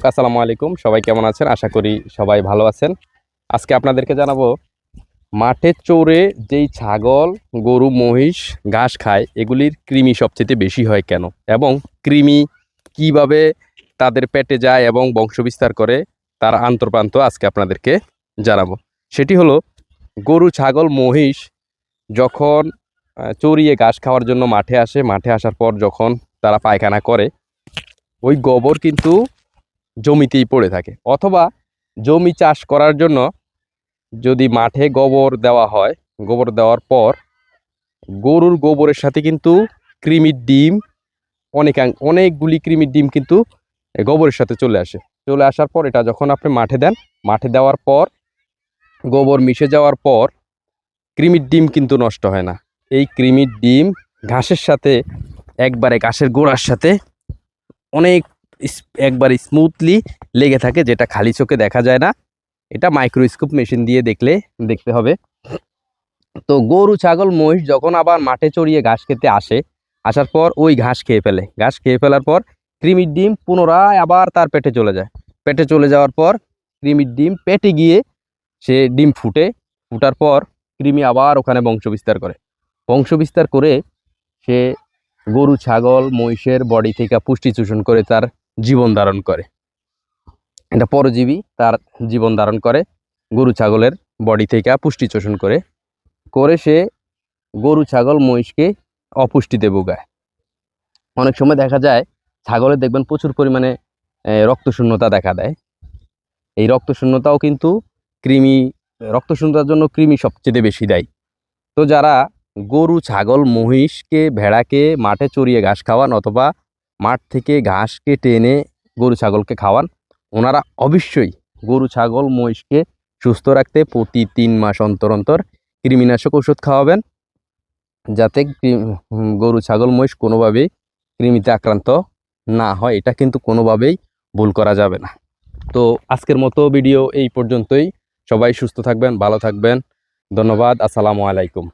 আসসালামু আলাইকুম। সবাই কেমন আছেন? আশা করি সবাই ভালো আছেন। আজকে আপনাদেরকে জানাব মাঠের চৌরে যেই ছাগল, গরু, মহিষ, ঘাস খায়, এগুলির কৃমি সবচেয়ে বেশি হয় কেন? এবং কৃমি কীভাবে তাদের পেটে যায় এবং বংশবিস্তার করে, তার আন্তর্প্রান্ত আজকে আপনাদেরকে জানাব। সেটি হলো, গরু, ছাগল, মহিষ যখন চড়িয়ে ঘাস খাওয়ার জন্য মাঠে আসে, মাঠে আসার পর যখন তারা পায়খানা করে, ওই গোবর কিন্তু জমিতেই পড়ে থাকে। অথবা জমি চাষ করার জন্য যদি মাঠে গোবর দেওয়া হয়, গোবর দেওয়ার পর গরুর গোবরের সাথে কিন্তু কৃমির ডিম, অনেকাং, অনেকগুলি কৃমির ডিম কিন্তু গোবরের সাথে চলে আসে। চলে আসার পর এটা যখন আপনি মাঠে দেন, মাঠে দেওয়ার পর, গোবর মিশে যাওয়ার পর কৃমির ডিম কিন্তু নষ্ট হয় না। এই কৃমির ডিম ঘাসের সাথে, একবারে ঘাসের গোড়ার সাথে অনেক একবার স্মুথলি লেগে থাকে, যেটা খালি চোখে দেখা যায় না। এটা মাইক্রোস্কোপ মেশিন দিয়ে দেখলে, দেখতে হবে। তো গরু, ছাগল, মহিষ যখন আবার মাঠে চড়িয়ে ঘাস খেতে আসে, আসার পর ওই ঘাস খেয়ে ফেলে। ঘাস খেয়ে ফেলার পর কৃমির ডিম পুনরায় আবার তার পেটে চলে যায়। পেটে চলে যাওয়ার পর কৃমির ডিম পেটে গিয়ে সে ডিম ফুটে। ফুটার পর কৃমি আবার ওখানে বংশবিস্তার করে। বংশবিস্তার করে সে গরু, ছাগল, মহিষের বডি থেকে পুষ্টি শোষণ করে তার জীবন ধারণ করে। এটা পরজীবী তার জীবন ধারণ করে, গরু ছাগলের বডি থেকে পুষ্টি শোষণ করে করে সে গরু, ছাগল, মহিষকে অপুষ্টিতে ভোগায়। অনেক সময় দেখা যায়, ছাগলে দেখবেন প্রচুর পরিমাণে রক্তশূন্যতা দেখা দেয়। এই রক্তশূন্যতাও কিন্তু কৃমি, রক্তশূন্যতার জন্য কৃমি সবচেয়ে বেশি দেয়। তো যারা গরু, ছাগল, মহিষকে, ভেড়াকে মাঠে চড়িয়ে ঘাস খাওয়ান অথবা মাঠ থেকে ঘাস কেটে এনে গরু ছাগলকে খাওয়ান। ওনারা অবশ্যই গরু, ছাগল, মহিষকে সুস্থ রাখতে প্রতি তিন মাস অন্তর অন্তর কৃমিনাশক ওষুধ খাওয়াবেন, যাতে গরু, ছাগল, মহিষ কোনোভাবেই কৃমিতে আক্রান্ত না হয়। এটা কিন্তু কোনোভাবেই ভুল করা যাবে না। তো আজকের মতো ভিডিও এই পর্যন্তই। সবাই সুস্থ থাকবেন, ভালো থাকবেন। ধন্যবাদ। আসসালামু আলাইকুম।